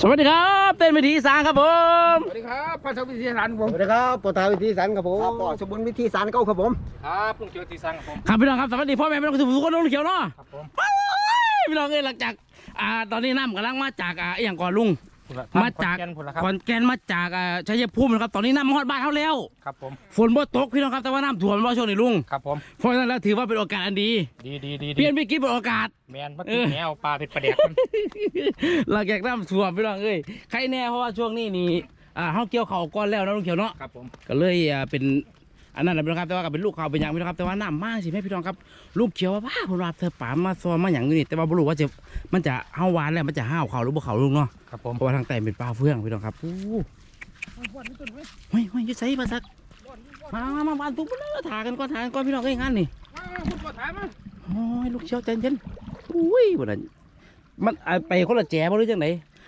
สวัสดีครับเต้นวิธีสางครับผมสวัสดีครับพันธวิทยาลันผมสวัสดีครับปตาวิธีสันครับผมปอสมบูรณ์วิธีสันเก้าครับผมครับลุงเกียวทีสังครับผมครับพี่น้องครับสวัสดีพ่อแม่พี่น้องทุกคนน้องเขียวเนาะครับผมไปพี่น้องเอ้ยหลังจากอ่าตอนนี้น้ำกำลังมาจากอ่าอหย่างก่อนลุง มาจากแกนผลละครับขอนแก่นมาจากอ่าชัยภูมินะครับ ตอนนี้น้ำมาฮอดบ้านเขาแล้ว ครับผม ฝนบ่ตกพี่น้องครับแต่ว่าน้ำท่วมบ่ช่วงนี้ลุง ครับผม เพราะฉะนั้นแล้วถือว่าเป็นโอกาสอันดี ดีดีดีเปลี่ยนวิกฤตเป็นโอกาส แมนมันเออแนวปลาเป็นประเด็กมันหลังจากน้ำท่วมพี่น้องเอ้ย ใครแน่เพราะว่าช่วงนี้นี่อ่าเขาเกี่ยวเขาวก่อนแล้วนะลุงเขียวเนาะ ครับผม ก็เลยอ่าเป็น อันนั้นแหละพี่น้องครับแต่ว่าก็เป็นลูกเขาเป็นอย่างพี่น้องครับแต่ว่าน้ำมากสิแม่พี่น้องครับลูกเขียวว่าบ้าผมรับเธอป่ามาซ้อมมาอย่างนี้นี่แต่ว่าบ่รู้ว่าจะมันจะห้าวหวานแล้วมันจะห้าวเขาหรือบ่เขาลุงเนาะครับผมเพราะว่าทางใต้เป็นปลาเฟืองพี่น้องครับโอ้เฮ้ยเฮ้ยอยึดใส่มาสักมามามาบานตุ้มมาแล้วถ่ากันก่อนถ่ากันก่อนพี่น้องเอ้ยงานนี่พูดภาษามาโอ้ยลูกเขียวใจเย็นอุ้ยบ่นั้นมันอ่าไปคนละแจ๋บ่หรือจังไหน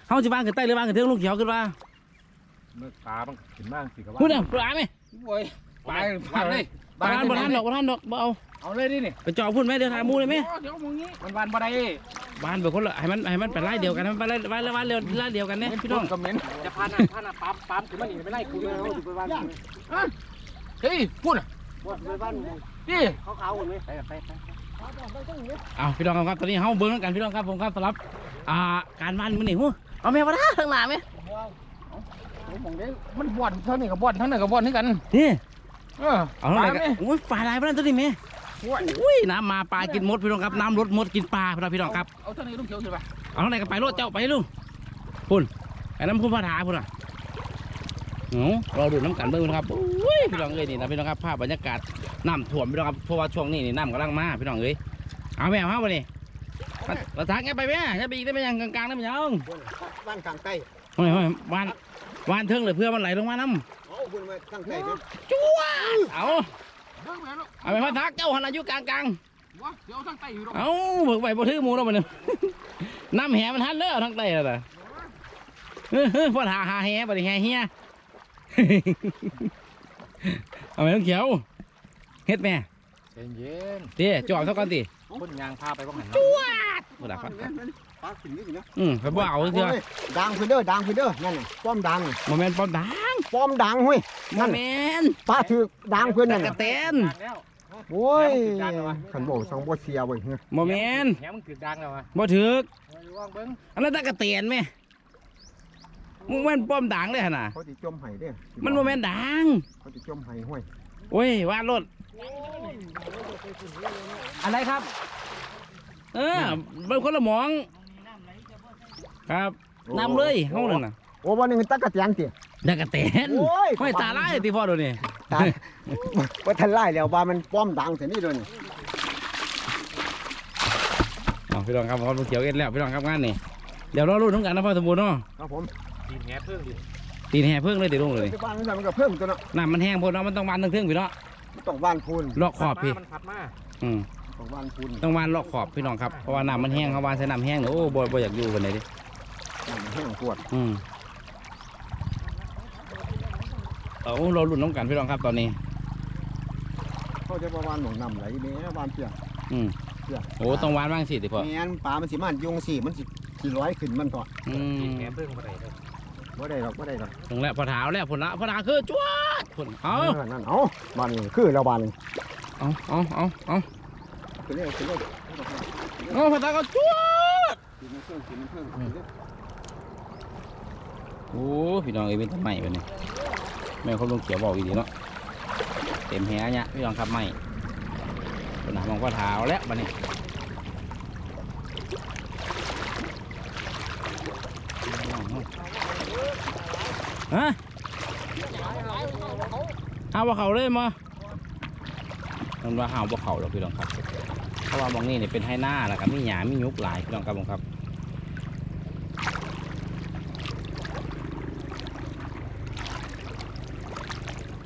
เฮาสิวางขึ้นใต้หรือวางขึ้นเทิงลูกเขียวขึ้นมาเมื่อปลามันขึ้นบ้างสิครับพูดน่ะปลาไหมโอ้ย ปลาปลาเลยบ่ทันบ่ทันดอกบ่ทันดอกบ่เอาเอาเลยดินี่ไปจอพูดไหมเดี๋ยวถ่ายหมูเลยไหมเดี๋ยวมึงนี้มันวันบ่ได้บ้านเป็นคนละให้มันให้มันเป็นไล่เดียวกันให้มันเป็นไล่ไล่ไล่เดียวไล่เดียวกันเนี่ยพี่น้องคอมเมนต์จะพาน้ำพาน้ำปั๊มปั๊มขึ้นมาอีกไม่ไล่คุณเลยไปบ้านเฮ้ยพูดอะไปบ้านนี่เขาเขาคนนี้ไปไปไปเอาพี่น้องครับตอนนี้เฮาเบิ้งกันพี่น้องครับผมครับสำหรับอ่าการบ้านมันนี่หูเอาแม่มาได้ทางหน้าไหมผมมองได้มันบ่อนเท่านี้กับบ่อนเท่านั้นกับบ่อนนี่กันนี่ เออเอาเท่าไหร่กันโอ้ยปลาอะไรบ้างตัวนี้แม่อุ้ยน้ำมาปลากินมดพี่น้องครับน้ำลดมดกินปลาพี่น้องพี่น้องครับเอาเท่านี้ลุงเขียวสิป่ะเอาเท่าไหร่กันไปรถเจ้าไปลุงพุ่นไอ้น้ำพุ่นพาถาพุ่นอะเอาเราดูน้ำกันเบิ้งนะครับอุ้ยพี่น้องเอ้ยนี่นะพี่น้องครับภาพบรรยากาศน้ำท่วมพี่น้องครับเพราะว่าช่วงนี้นี่น้ำกำลังมาพี่น้องเอ้ยเอาแม่เอามาบ่นี่มามาทักแกไปแม่จะไปอีกได้ไหมยังกลางๆได้ไหมยังบ้านข้างใต้โอ้ยโอ้ยวานวานเทิงเลยเพื่อมันไหลลงมาน้เอา คุณมาข้างใต้ไหมำจั่วเอาเบิ่งแม่ลูกเอาไปมาทักเจ้าหันอายุกลางกลางวะเดี๋ยวทั้งไตอยู่หรอกๆเอาเบิกไปบ่ถือหมูแล้วมันเนี่ยน้ำแหมันทันเด้อทางใต้แล้วล่ะเฮ้ยเฮ้ยพอหาหาแหบ่ได้แหเฮียเอาไปต้องเขียวเฮ็ดแม่เย็นเย็นเดี๋ยวจอดซะก่อนติคนยางพาไปบ้างหันบ่ได้ฟัง ปลาขึ้นนี่สินะอืมไปบ่เอาเถอะดังพื้นเด้อดังพื้นเด้อนั่นน่ะป้อมดังบ่แม่นปอมดังป้อมดังเฮ้ยบ่นั่นแม่นปลาถือดังพื้นนั่นกระน่ะเตนแล้วโอ้ยขันโบสังบ่เสียเว้ยเฮ้ยบ่แม่นแหมมึงถือดังแล้ววะบ่ถึกว่างเบิ้งอันนั้นตะกะเตนแม่มึงแม่นป้อมดังเลยหั่นน่ะเขาสิจมไห้เด้อมันโมเมนดังเขาสิจมไห้ห้วยโอ้ยวาดรถอะไรครับ เออเป็นคนละหมอง ครับนำเลยเฮานั่นน่ะโอ้วันนึงตักกะเตียนติตะกะเตนโอ้ยห้อยตาลายติพ่อดูนี่ตายว่าทันไล่แล้วว่ามันป้อมดังแต่นี่เลยนี่อ๋อพี่น้องครับผมเขียวเอ็ดแล้วพี่น้องครับงานนี่เดี๋ยวรอรุ่นน้ำกันนะพ่อสมบูรณ์เนาะครับผมตีนแหเพิ่งดิตีนแห่เพิ่งเลยติลงเลยที่บ้านมันก็เพิ่มตัวเนาะน้ำมันแห้งพอเนาะมันต้องวานทั้งเทิงพี่เนาะต้องบ้านพูนลอกขอบพี่มันผัดมาอืมต้องบ้านพูนต้องวานลอกขอบพี่น้องครับเพราะว่าน้ำมันแห้งเขาวานใส่น้ำแห้งเนี่ยโอ้บ่บ่อยากอยู่กันเลยดิ แห้งปวดอืมเอาเราลุ้นน้ำกันพี่น้องครับตอนนี้ เขาจะประวานหนองน้ำไหลแม่บ้านเปียกอืมเปียกโอ้ต้องวานบ้างสิติพ่อแม่นปลามันสิมันยุงสิมันสิสิร้อยขึ้นมันก่อนอืตีนมแหเพิ่งมาไหนเลยบ่ได้หรอกบ่ได้หรอกถึงแล้วพอเท้าแล้วผลละพอเท้าคือจวดผลเอาเออนั่นเอาบ้านนี้คือแล้วบ้านนี้เอาเอาเอาเอาขึ้นเลยขึ้นเลยเอาพอเท้าก็จวดกินเครื่องกินเครื่องกินเครื่อง โอ้พี่น้องเอ้ยเป็นทำไมไปเนี่ยแม่เขาลงเขียวบอกอีกทีเนาะเต็มแหเนี่ยพี่น้องครับไม่ผลหามองพอเท้าแล้วบัดนี้ฮะหาว่าเขาเลยมามันว่าหาว่าเขาหรอกพี่น้องครับเพราะว่ามองนี่เนี่ยเป็นไฮหน้าแล้วก็มีหยามียุกหลายพี่น้องครับผมครับ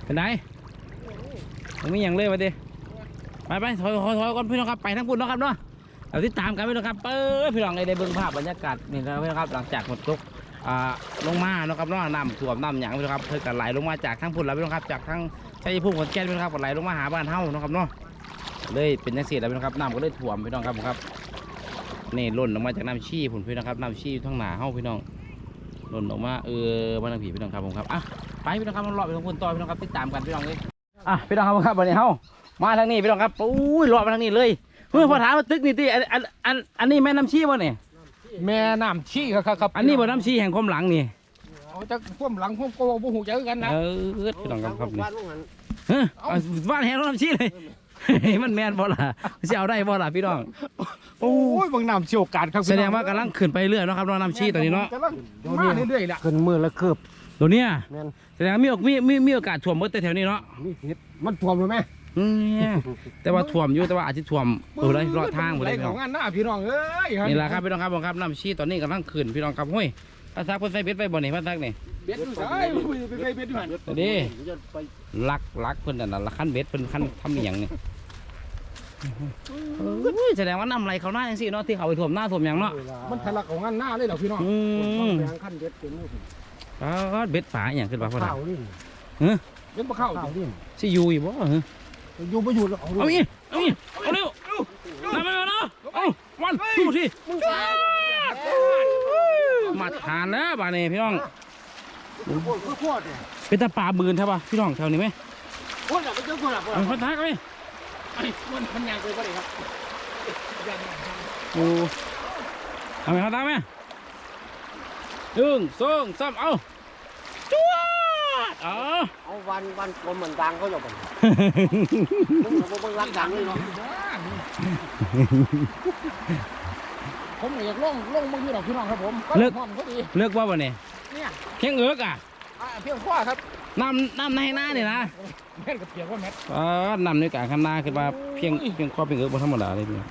เป็นไงยังมีอย่างเลยมาดิไปไปถอยถอยถอยก่อนพี่น้องครับไปทั้งปุ่นเนาะครับเนาะเราติดตามกันพี่น้องครับเปิดพี่น้องเลยได้เบิ่งภาพบรรยากาศนี่นะพี่น้องครับหลังจากฝนตกอ่าลงมาเนาะครับเนาะน้ำท่วมน้ำหยางพี่น้องครับเพิ่งกันไหลลงมาจากทั้งพุ่นแล้วพี่น้องครับจากทั้งชัยภูมิขอนแก่นพี่น้องครับก็ไหลลงมาหาบ้านเฮาเนาะครับเนาะเลยเป็นจังซี่แล้วพี่น้องครับน้ำก็เลยท่วมพี่น้องครับผมครับนี่ล้นลงมาจากน้ำชี้พุ่นพี่น้องครับน้ำชี้ทั้งหนาเฮาพี่น้องหล่นออกมาเออมาทางผีพี่น้องครับผมครับอะ ไปพี่น้องครับมารอไปทางคนต่อพี่น้องครับติดตามกันพี่น้องเลยอะพี่น้องครับผมครับวันนี้เฮามาทางนี้พี่น้องครับอุ้ยรอมาทางนี้เลยเมื่อพอถามมาตึกนี่ติอันอันอันอันนี้แม่น้ำชี้วะเนี่ยแม่น้ำชี้ครับครับอันนี้บ่น้ำชี้แห่งความหลังนี่เอาจากพ่วมหลังพ่วมโกบ่หูจักกันนะเออพี่น้องครับครับนี่บ้านลูกหันเฮ้ยเอาบ้านแห่งน้ำชี้เลยมันแมนบ่ล่ะจะเอาได้บ่ล่ะพี่น้องโอ้ยบางน้ำเชี่ยวการครับแสดงว่ากำลังขึ้นไปเรื่อยเนาะครับเนาะน้ำชี้ตอนนี้เนาะกำลังมาเรื่อยๆแหละขึ้นมือละคืบตัวเนี้ย แม่นแสดงว่ามีโอกมีมีมีโอกาสท่วมเมื่อแต่แถวนี้เนาะนี่ผิดมันท่วมเลยไหมอืมเนี่ยแต่ว่าท่วมอยู่แต่ว่าอาจจะท่วมเออเลยรอดทางหมดเลยไหพี่ขน้อองงงานหน้าพี่น้องเอ้ยนี่แหละครับพี่น้องครับผมครับน้ำชี้ตอนนี้กำลังขึ้นพี่น้องครับห้ยพระซักเพิ่นใส่เบ็ดไปบ่นี่พระซักนี่ เบ็ดอยู่ใช่ไปไปเบ็ดอยู่หันตัวนี้ลักลักเพิ่นนั่นน่ะละขั้นเบ็ดเพิ่นขั้นทำอหย่างนี่เออแสดงว่าน้ำไหลเขาหน้าจังซี่เนาะที่เขาไปท่วมหน้าท่วมหยังเนาะมันทะลักของงานหน้าเลยเหรอพี่น้องอืมแบงขั้นเด็ดเป็นมือ ก็เบ็ดฝาอหย่างขึ้นมาพอดข้าวนี่เบ็ดปลาเข้าข้าวนี่สิอยู่อีบ่เหรออยู่ไม่อยู่แล้วเอาเอาอีกเอาอีกเอาเร็วน้ำไปเนาะเอาวันสู้ทีมาทานแล้วบ้านนี้พี่น้อง โคตรโคตรเนี่ยเป็นตาปลาบืนใช่ป่ะพี่น้องแถวนี้ไหมโคตรไปเจอคนละคนเอาพันทักไหมไอ้มันพันยางไปก็ได้ครับโอ้เอาไหมพันทักไหม หนึ่งสองสามเอาจ้วดเอาเอาวันวันกลมเหมือนดังเขาอยู่บ่มึงเอาบ่รักดังเลยเนาะผมอยากล่องล่องบางทีหรอกพี่น้องครับผมก็หอมก็ดีเลือกว่าบ่เนี่ยเนี่ยเพียงเอือกอะอ่าเพียงข้อครับน้ำน้ำในหน้านี่นะแม่นกับเพียงว่าแมทอ๋อนำในกลางข้างหน้าคือว่าเพียงเพียงข้อเพียงเอือกบ่ธรรมดาเลยพี่น้อง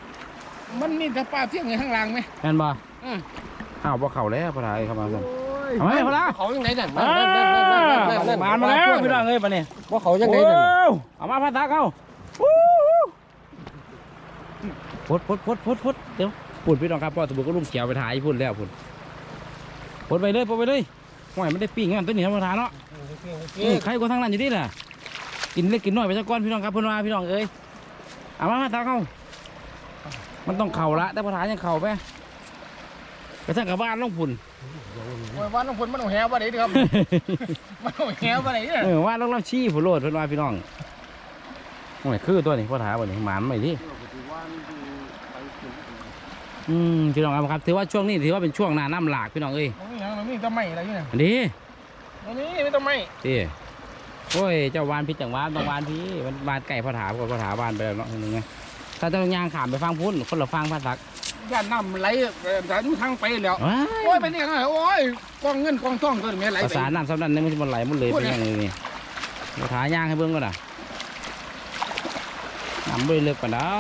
มันมีแต่ปลาเพียงอยู่ข้างล่างไหมแม่นบ่อืม อ้าวบ่เข่าแล้วพระทายเข้ามาสั่นโอ้ยเอาไหมพระทาเขายังไงนั่นอ่ามามาแล้วพี่น้องเอ้ยปะเนี่ยว่าเขายังไงนั่นเอามาพระทาเข้าพดพดพดพดพดเดี๋ยวปุ่นพี่น้องครับพ่อสมบูรณ์ก็ลุงเขียวไปถ่ายพุ่นแล้วพุ่นพดไปเลยพดไปเลยห่วยมันได้ปิ้งกันตัวนี้ธรรมดาเนาะอืมใครก็ทั้งนั้นอยู่ที่น่ะกินเล็กกินน้อยไปสักก้อนพี่น้องครับเพิ่นว่าพี่น้องเอ้ยเอามาพระทาเข้ามันต้องเข่าละแต่พระทายังเข่าไป ไปสั่งกับบ้านลงพุ่นโอ้ยว่าน้องฝนมันเอาแหวว่าไหนดีครับ มันเอาแหวว่าไหนเนี่ยเออว่าลงน้ำชี้ผู้โลดเพิ่นว่าพี่น้องโอ้ยคือตัวนี้พ่อถาบ่นี่หมานไหมที่อืมพี่น้องครับ ถือว่าช่วงนี้ถือว่าเป็นช่วงหน้าน้ำหลากพี่น้องเอ้ยตรงนี้ยังตรงนี้ต้นไม้อะไรอยู่เนี่ยอันนี้ตรงนี้ไม่ต้นไม้ที่โอ้ยเจ้าวานพี่จังหวานต้องวานพี่มันวานไก่พ่อถาพ่อถาวานไปแล้วเนาะเห็นไหมถ้าเจะยางขามไปฟังพุ่นคนละฟังพันสัก ย่านน้ำไหลเอ่อแต่อยู่ทางไปแล้วว้าโอ้ยไปนี่กันโอ้ยกองเงินกองทองก็ไม่ไหลภาไป ษาน้ำสำนันนี่มันจะมันไหลมันเลยไปยังไงนี่พ่อถายางให้เบิ่งก่อนอะน้ำไม่ได้เลิกกันได้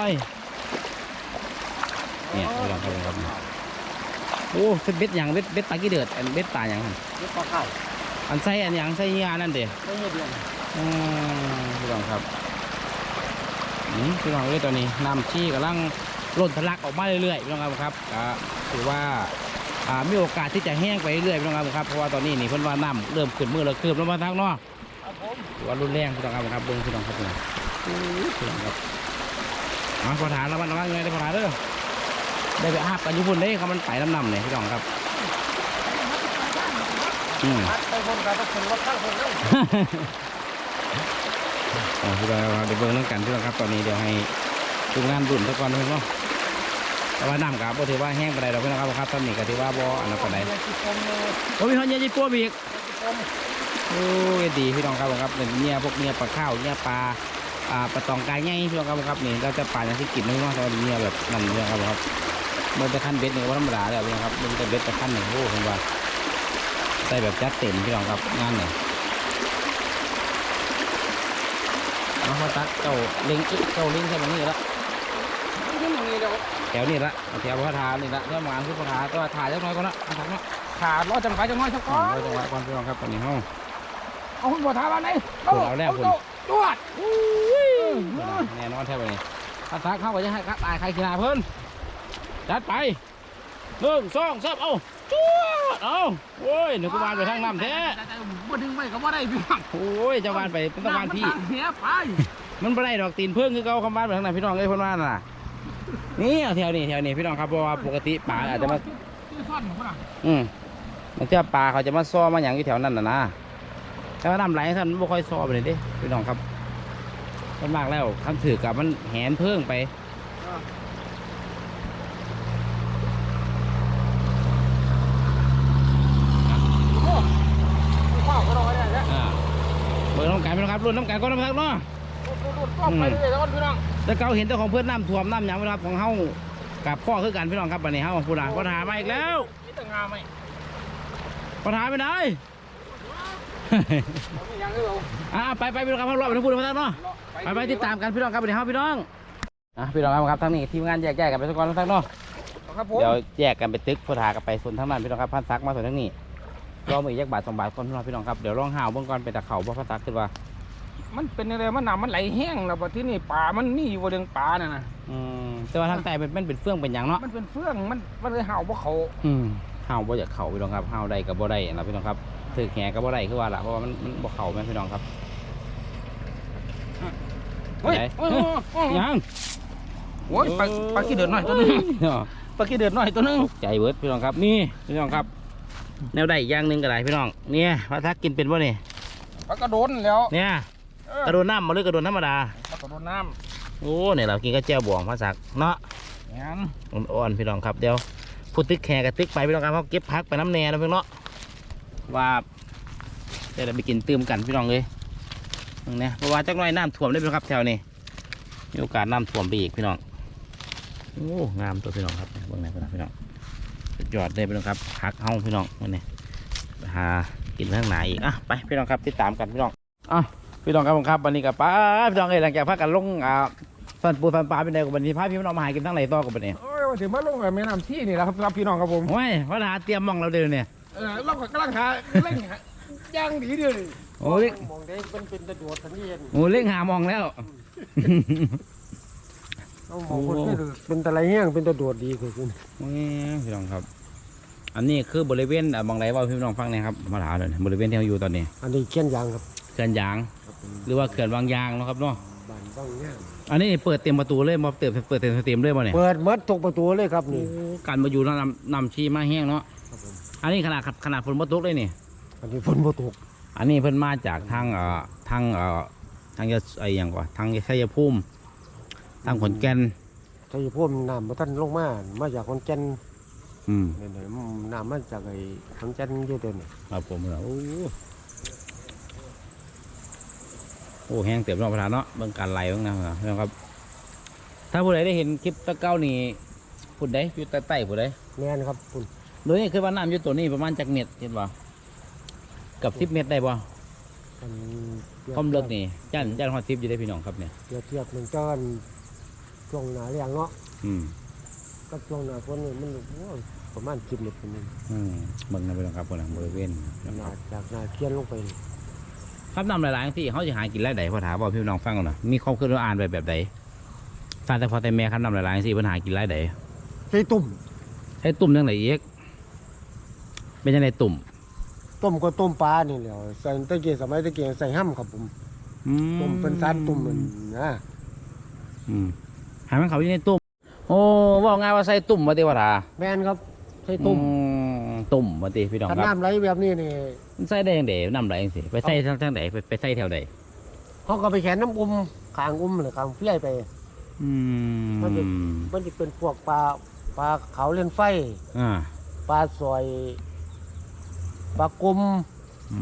เนี่ยพี่น้องครับครับโอ้เป็นเบ็ดหยังเบ็ดเบ็ดปลากี่เดือดอันเบ็ดปลาหยังหั่นนี่ปลาข้าวอันใส่อันหยังใส่ยานั่นเด้ ไม่เงี้ยเดือนอืมพี่น้องครับอืมพี่น้องเอ้ยตอนนี้น้ำชี้กำลัง ล้นทะลักออกมาเรื่อยๆพี่น้องครับครับก็ถือว่าอ่ามีโอกาสที่จะแห้งไปเรื่อยๆพี่น้องครับเพราะว่าตอนนี้นี่เพิ่นว่าน้ำเริ่มขึ้นมือแล้วคืบแล้วมาทางเนาะครับผมถือว่ารุนแรงพี่น้องครับครับเบิ่งพี่น้องครับนี่พี่น้องครับมาพอถามระวังระวังไงได้พอถามเด้อได้ไปอาบกันอยู่พุ่นเด้เขามันไปน้ำน้ำเนี่ยพี่น้องครับอืมไปคนกันต้องคนรถข้างคนเลยอ่าพี่น้องครับเดี๋ยวเบิ่งน้ำกันพี่น้องครับตอนนี้เดี๋ยวให้ทุกงานดุนทุกคนพี่น้อง แต่ว่าน้ำกับบ่ถือว่าแห้งปานใดดอกพี่น้องครับครับตอนนี้ก็ถือว่าบ่อันนั้นปานใดโอ้มีทอนเยอะยี่ปัวบีกโอ้ยดีพี่น้องครับผมครับเนี่ยเนี่ยพวกเนี่ยปลาข้าวเนี่ยปลาอ่าปลาตองกายใหญ่พี่น้องครับผมครับนี่เราจะปลาอย่างที่กินไม่ว่าแต่ว่าเนี่ยแบบนั่นพี่น้องครับผมครับมันจะขั้นเบ็ดนี่ก็บ่ธรรมดาแล้วพี่น้องครับมันจะเบ็ดจะขั้นหนึ่งโอ้ผมว่าใส่แบบจัดเต็มพี่น้องครับงานเนี่ยมาเขาตัดเจ้าเล็งอีกเจ้าเล็งใช่ไหมนี่ละ ขึ้นอย่างนี้เดี๋ยวแถวนี่ละแถวพระทานี่ละแถวหมานคือพระทาก็ถ่ายจักน้อยก่อนละเอาถังเนาะขาดรอจังหวะจังหวะสักก้อนราจะว่าก่อนพี่น้องครับตอนนี้ห้องเอาคุณบัวทาบ้านไหนเอาแล้วคุณจวดแน่นอนแถวนี้พระทาเข้าไปจะให้ตายใครขีนาเพิ่นจัดไปหนึ่งสองสามเอาจุ๊ดเอาโอ้ยหนึ่งกุมารไปทางน้ำแท้บ่ดึงไว้ก็บ่ได้พี่น้องโอ้ยจ้าวานไปเป็นตะวานพี่เฮียไปมันไม่ได้ดอกตีนเพิ่งคือเขาคำวานไปทางไหนพี่น้องเอ้ยพ้นว่าน่ะ นี่เอาแถวนี้แถวนี้พี่น้องครับเพราะว่าปกติป่าอาจจะมาที่ซ่อนของมันอืมบางเทีปลาเขาจะมาซ้อมาอย่างอยู่แถวนั้นน่ะนะแต่ว่าน้ำไหลท่านไม่ค่อยซ้อไปเลยเด้พี่น้องครับส่วนมากแล้วคันถือกับมันแหนเพิ่งไปข้าวก็รอได้แล้วอ่าเบิร์น้ำกันพี่น้องครับรุ่นน้ำกันก็น้ำพักเนาะ ต้องไปเลยแล้วพี่น้องแต่เก่าเห็นแต่ของเพื่อนน้ำท่วมน้ำหยังเวลาของเฮากับพ่อคือกันพี่น้องครับวันนี้เฮาพูดอะปัญหามาอีกแล้วนี่แต่งามไหมปัญหาไปไหนไม่ยังเลยเราอ่าไปไปพี่น้องครับรอบไปทั้งพูดทั้งพักเนาะไปไปติดตามกันพี่น้องครับวันนี้เฮาพี่น้องอะพี่น้องครับทั้งนี้ทีมงานแยกแยกกันไปสักก่อนทั้งเนาะครับผมเดี๋ยวแยกกันไปตึกพุทธากันไปส่วนทั้งนั้นพี่น้องครับพันซักมาส่วนทั้งนี้รอมือแยกบาทสองบาทก่อนพี่น้องพี่น้องครับเดี๋ยวลองหาวเบื้องก่อนไปตะเขาบ่พันซักขึ้นว่า มันเป็นอะไรมันน้ำมันไหลแห้งนะบัดที่นี่ป่ามันมีอยู่บนเรื่องป่าน่ะนะอืมแต่ว่าทางใต้เป็นเป็นเป็นเฟื่องเป็นหยังเนาะมันเป็นเฟื่องมันมันเลยเห่าพวกเขาอืมหาวบ่อยากเข่าพี่น้องครับหาวได้กับบ่ได้นะพี่น้องครับถือแหกับบ่ได้คือว่าล่ะเพราะว่ามันมันบ่เข่าแม่นพี่น้องครับ เฮ้ยไหน โอ้ยโอ้ยยังโอ้ยปลาปลาขี้เดือดหน่อยตัวนึงเนาะ ปลาขี้เดือดหน่อยตัวนึงใจเบิดพี่น้องครับนี่พี่น้องครับ แนวได้อีกอย่างหนึงก็ได้พี่น้องเนี่ยพระทักกินเป็นบ่นี่ปลากระโดนแล้วเนี่ยเออ กระโดดน้ำมาหรือกระโดดธรรมดาปลากระโดนน้โอ้เนี่ยเรากินก็แจ่วบองพระสักเนาะำงั้นอ่อนๆพี่น้องครับเดี๋ยวพูดตึกแขกกับตึกไปพี่น้องครับเขาเก็บพักไปน้ำแน่นะพี่น้องเนาะว่าเดี๋ยวเราไปกินตื้มกันพี่น้องเลยตรงเนี้ยเพราะว่าจักหน่อยน้ำท่วมได้พี่น้องครับแถวนี้มีโอกาสน้ำท่วมไปอีกพี่น้องโอ้งามตัวพี่น้องครับเบื้องไหนพี่น้องพี่น้องสุดยอดเลยพี่น้องครับพักเฮาพี่น้องวันนี้ไปหากินข้างไหนอีกอะไปพี่น้องครับติดตามกันพี่น้องอะ พี่น้องครับผมครับวันนี้กับป้าพี่น้องเอ้ยหลังจากพักกันลงอ่าฟันปูฟันปลาเป็นไงกับวันนี้พาพี่น้องมาหากินทั้งไหนต่อกับวันนี้โอ้ยมาถึงมาลงกับแม่น้ำที่นี่แหละครับครับพี่น้องครับผมโอ้ยพระทหารเตรียมหมองเราเดินเนี่ยเออเรากำลังหาเร่งหาย่างดีเดียวนี่โอ้เล็กมองได้เป็นเป็นตะโดดทันทีเห็นโอ้เล็กหามองแล้วเอามองคนเป็นเป็นตะไรแห้งเป็นตะโดดดีคือคุณโอ้ยพี่น้องครับ อันนี้คือบริเวณอะมองไรว่าพี่น้องฟังหนะครับมาถามเลยบริเวณที่เราอยู่ตอนนี้ อันนี้เขียนยางครับเขื่อนยางครับผม หรือว่าเขื่อนวางยางเนาะครับเนาะบ้านบ้างเนี่ยอันนี้เปิดเต็มประตูเลยมาเติมเปิดเต็มสเต็มเลยมาเนี่ยเปิดหมัดตกประตูเลยครับนี่การมาอยู่แล้วนำนำชีมาแห้งเนาะครับผมอันนี้ขนาดขนาดฝนมาตกเลยนี่ อันนี้ฝนบ่ตกอันนี้เพิ่นมาจากทางเอ่อทางเอ่อทางยะไอ้หยังกว่าทางชัยภูมิทางขอนแก่นใช่พ่วมน้ำมาท่านลงมามาจากขอนแก่นอืม เนี่ยเนี่ยน้ำมาจากไอ้ขอนแก่นอยู่เดินนี่ครับผมแล้วโอ้ โอ้แห้งเต็มรอบประธานเนาะเบิ่งการไหลเบ้างนะครับ ถ้าผู้ใดได้เห็นคลิปตะเก้านี่ผู้ใดอยู่ใต้ใต้ผู้ใดแม่นครับคุณโดยนี่คือว่าน้ำอยู่ตัวนี้ประมาณจากเม็ดเห็นบ่กับสิบเม็ดได้บ่อันความลึกนี่จันจันฮอดสิบอยู่ได้พี่น้องครับเนี่ยเทียบเทียบหนึ่งจ้อนช่วงหนาเรียงเนาะอืมกับช่วงหนาฝนนี่มันโอ้ยประมาณสิบเมตรเป็นงอืมเบิ่งนะพี่น้องครับคนละบริเวณนะหคนารับจากหนาเขียนลงไปนี่ ครับน้ำหลายๆที่เขาจะหากินรายใดพอถามว่าพี่น้องฟังก่อนนะมีความคิดว่าอ่านแบบแบบใดฟังแต่พอแต่แม่ครับน้ำหลายๆที่ปัญหากินรายใดใส่ตุ่มให้ตุ่มจังไหนเอกเป็นจังไดตุ่ม ต้มก็ต้มปลานี่แหล้วใส่ตะเกียบสมัยตะเกียบใส่ห้ำครับผมอืต้มเป็นซานตุ่มมันนะอืมหามันเขาอยู่ในตุ่มโอ้ว่าง่ายว่าใส่ตุ่มมาติว่าถาแม่นครับ ใส่ตุ่มอืม ตุ่มมาติพี่น้องถ้าครับน้ำไหลแบบนี้นี่มันใส่ได้ยังไงน้ำไหลจังสิไปใส่ทางทางไหนไปไปใส่แถวใดเขาก็ไปแขนน้ำอุ้มขางอุ้มหรือขางเฟี้ยไป อืมมันจะมันจะเป็นพวกปลาปลาเขาเล่นไฟอ่าปลาสอยปลากลมอื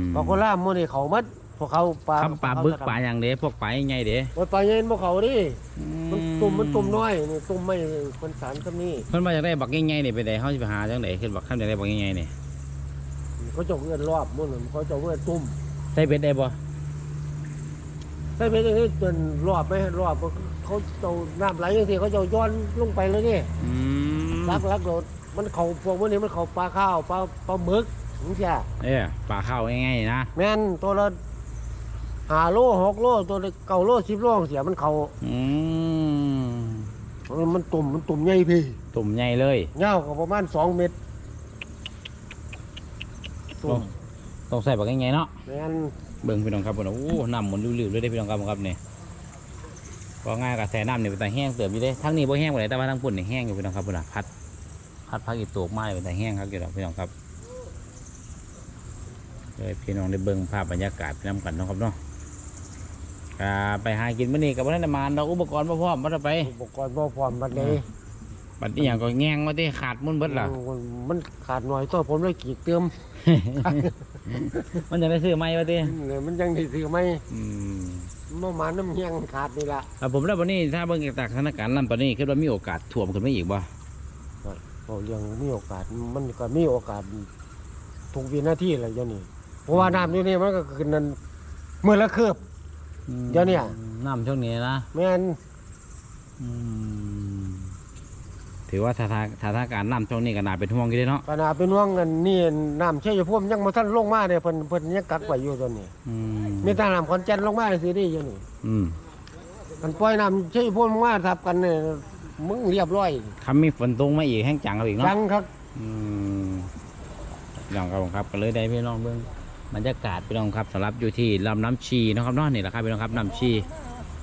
มปลาโคล่ามหมันนี่เขามัด พวกเขาปลาคำปลาบึกปลาอย่างเด้พวกปลาใหญ่ๆเด้โอ้ยปลาเย็นพวกเขาดิมันตุ่มมันตุ่มน้อยนี่ตุ่มไม่คนสารก็นี่เพิ่นมาจากได้บักใหญ่ๆนี่ไปได้เฮาสิไปหาจังไดขึ้นบักข้ามจากได้บักใหญ่ๆนี่เขาจะเอื้อนรอบหมันเขาจะเอื้อนตุ่มใส่เบ็ดได้บ่ใช่ไหมนี่จนรอบไหมรอบเขาจะน้ำไหลอย่างที่เขาจะย้อนลงไปเลยนี่อืมลักลักโดดมันเขาพวกพวกนี้มันเขาปลาข้าวปลาปลาหมึกนี่ใช่เอ้ยปลาข้าวง่ายๆนะแม่นตัวละ ห้าโลหกโลตัวละเก้าโลสิบโลเสียมันเขาอืมมันตุ่มมันตุ่มใหญ่พี่ตุ่มใหญ่เลยเงาวก็ประมาณสองเมตรตุ่มต้องใส่บักง่ายๆเนาะแม่นเบิ่งพี่น้องครับพุ่นน่ะโอ้น้ำหมุนริ้วๆเลยเด้พี่น้องครับผมครับนี่ว่าง่ายกับแสน้ำนี่เป็นตาแห้งเติมอยู่เด้ทั้งนี้บ่แห้งบ่ได้แต่ว่าทั้งปุ่นนี่แห้งอยู่พี่น้องครับพุ่นน่ะพัดพัดพักอีตูกไม้เป็นตาแห้งครับอยู่ดอกพี่น้องครับเลยพี่น้องได้เบิ่งภาพบรรยากาศไปน้ำกันเนาะครับเนาะ อ่าไปหากินมื้อนี้กับวันนั้นมานเราอุปกรณ์มาพร้อมมาไป อุปกรณ์บ่พร้อมบัดนี้บัดนี้อย่างก็แงงว่าที่ขาดมุ่นเบิดล่ะ มันขาดหน่อยตัวผมเลยกีดเติม มันจะได้ซื้อไหมวะที่เนี่ยมันยังได้ซื้อไหมอืมมามาน้ำเฮียงขาดนี่ละครับผมแล้ววันนี้ถ้าเบิ่งจากสถานการณ์นั้นตอนนี้คิดว่ามีโอกาสท่วมขึ้นมาอีกบ่โอ้เรื่องมีโอกาสมันก็มีโอกาสทุกวินาทีเลยเดี๋ยวนี้เพราะว่าน้ำอยู่นี่มันก็คือนั้นเมื่อละคืบ เดี๋ยวเนี่ยน้ำช่วงนี้นะแม่นอืมถือว่าสถานสถานการณ์น้ำช่วงนี้ก็น่าเป็นห่วงอยู่เด้เนาะขนาดเป็นว่างเงินนี่น้ำเชี่ยพุ่มยังมาท่านลงมาเนี่ยเพิ่นเพิ่นยังกักไว้อยู่ตอนนี้ อืมมีแต่น้ำคอนแก่นลงมาสิได้อยู่นี่อืมมันปล่อยน้ำเชี่ยพุ่มลงมาทับกันเนี่ยมึงเรียบร้อยคำมีฝนตกมาอีกแห้งจังเอาอีกเนาะ จังครับ อืมพี่น้องครับผมครับก็เลยได้พี่น้องเบิ่ง บรรยากาศพี่น้องครับสำหรับอยู่ที่ลำน้ำชีเนาะครับเนาะนี่แหละครับพี่น้องครับน้ำชี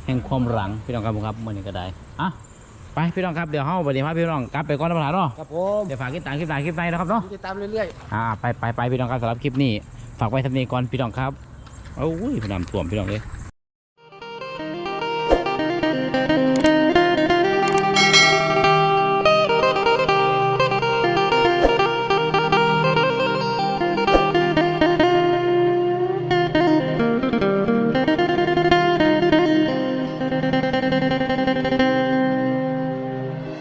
แห่งความหลังพี่น้องครับผมครับมื่อนี้ก็ได้อะไปพี่น้องครับเดี๋ยวเฮาไปเดี๋ยวพาพี่น้องกลับไปก่อนนะพะเนาะครับผมเดี๋ยวฝากคลิปต่างคลิปต่างคลิปในนะครับเนาะติดตามเรื่อยอ่าไปไปไปพี่น้องครับสำหรับคลิปนี้ฝากไว้ทำนี้ก่อนพี่น้องครับโอ้ยพี่น้องถ่วมพี่น้องเลย